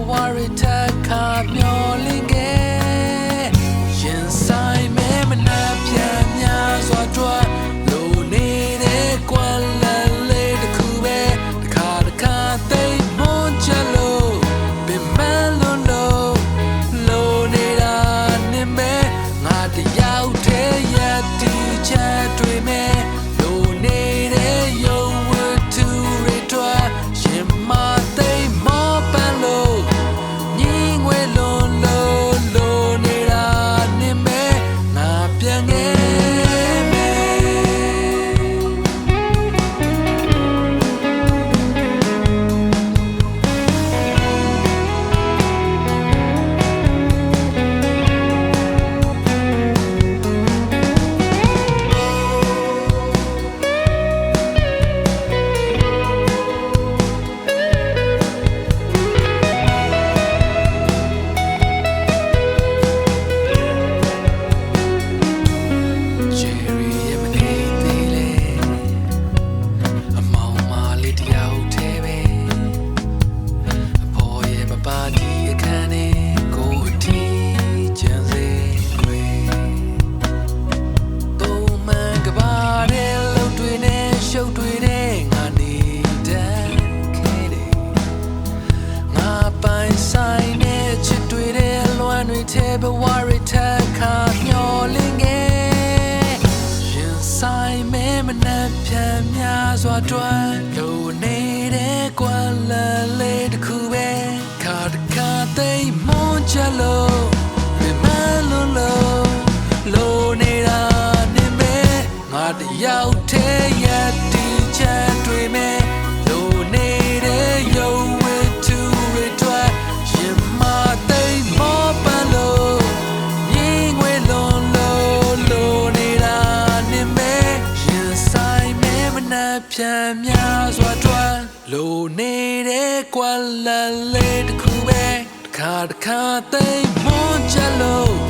worry, take up your lingering. စွာတွန်းလိုနေတဲ့ကွာလလေးတစ်ခုပဲခါတခါသိမွန်ချလို့ ပြန်များစွာတွန်းလိုနေတဲ့ကွာလန်လေးတစ်ခုပဲတစ်ခါတစ်ခါသိမ်းမွန်ချလို့